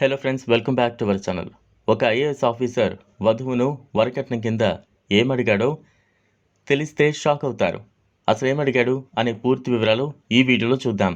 Hello friends welcome back to our channel. ఒక IAS officer వధువును వరకట్నం కింద ఏమడిగాడో తెలిస్తే షాక్ అవుతారు. అసలు ఏమడిగాడు అనే పూర్తి వివరాలు ఈ వీడియోలో చూద్దాం.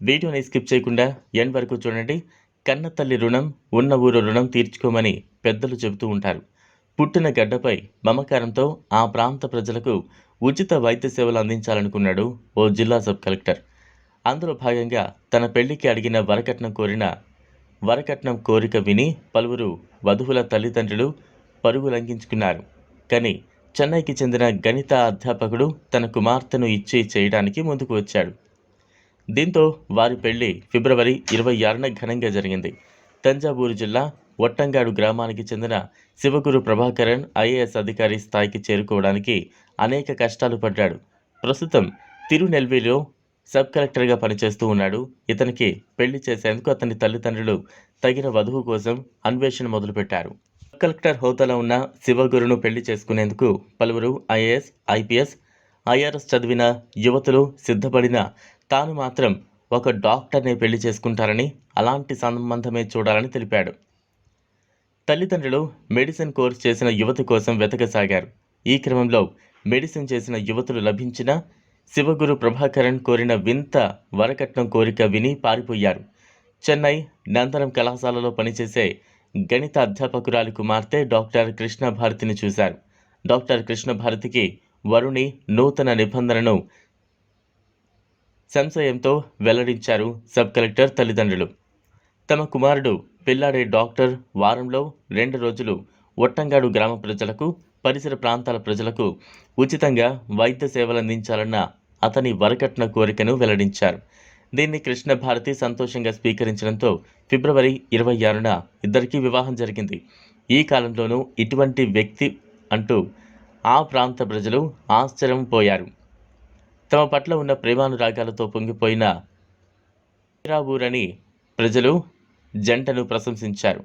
వీడియోని స్కిప్ చేయకుండా ఎండ్ వరకు చూడండి. కన్న తల్లి రుణం ఉన్న ఊరు రుణం తీర్చుకోమని పెద్దలు చెబుతూ ఉంటారు. పుట్టిన గడ్డపై మమకారంతో ఆ ప్రాంత ప్రజలకు ఉచిత వైద్య సేవలు అందించాలనుకున్నాడు ఓ జిల్లా సబ్ కలెక్టర్. అందులో భాగంగా తన పెళ్ళికి అడిగిన వరకట్నం కోరిన వరకట్నం కోరిక విని పలువురు వధువుల తల్లిదండ్రులు పరుగు లంఘించుకున్నారు. కానీ చెన్నైకి చెందిన గణిత అధ్యాపకుడు తన కుమార్తెను ఇచ్చి చేయడానికి ముందుకు వచ్చాడు. దీంతో వారి పెళ్ళి ఫిబ్రవరి ఇరవై ఆరున ఘనంగా జరిగింది. తంజావూరు జిల్లా ఒట్టంగాడు గ్రామానికి చెందిన శివగురు ప్రభాకరన్ ఐఏఎస్ అధికారి స్థాయికి చేరుకోవడానికి అనేక కష్టాలు పడ్డాడు. ప్రస్తుతం తిరునెల్వేలిలో సబ్ కలెక్టర్గా పనిచేస్తూ ఉన్నాడు. ఇతనికి పెళ్ళి చేసేందుకు అతని తల్లిదండ్రులు తగిన వధువు కోసం అన్వేషణ మొదలుపెట్టారు. సబ్ కలెక్టర్ హోదాలో ఉన్న శివగురును పెళ్ళి చేసుకునేందుకు పలువురు ఐఏఎస్ ఐపీఎస్ ఐఆర్ఎస్ చదివిన యువతులు సిద్ధపడిన తాను మాత్రం ఒక డాక్టర్ని పెళ్ళి చేసుకుంటారని అలాంటి సంబంధమే చూడాలని తెలిపాడు. తల్లిదండ్రులు మెడిసిన్ కోర్స్ చేసిన యువతి కోసం వెతకసాగారు. ఈ క్రమంలో మెడిసిన్ చేసిన యువతులు లభించిన శివగురు ప్రభాకరన్ కోరిన వింత వరకట్నం కోరిక విని పారిపోయారు. చెన్నై నందనం కళాశాలలో పనిచేసే గణిత అధ్యాపకురాలి కుమార్తె డాక్టర్ కృష్ణ భారతిని చూశారు. డాక్టర్ కృష్ణ భారతికి వరుణి నూతన నిబంధనను సంశయంతో వెల్లడించారు సబ్ కలెక్టర్ తల్లిదండ్రులు. తమ కుమారుడు పిల్లాడే డాక్టర్ వారంలో రెండు రోజులు ఒట్టంగాడు గ్రామ ప్రజలకు పరిసర ప్రాంతాల ప్రజలకు ఉచితంగా వైద్య సేవలు అందించాలన్న అతని వరకట్న కోరికను వెల్లడించారు. దీన్ని కృష్ణ భారతి సంతోషంగా స్వీకరించడంతో ఫిబ్రవరి ఇరవై ఆరున ఇద్దరికీ వివాహం జరిగింది. ఈ కాలంలోనూ ఇటువంటి వ్యక్తి అంటూ ఆ ప్రాంత ప్రజలు ఆశ్చర్యం పోయారు. తమ పట్ల ఉన్న ప్రేమానురాగాలతో పొంగిపోయిన మీరాబూరని ప్రజలు జంటను ప్రశంసించారు.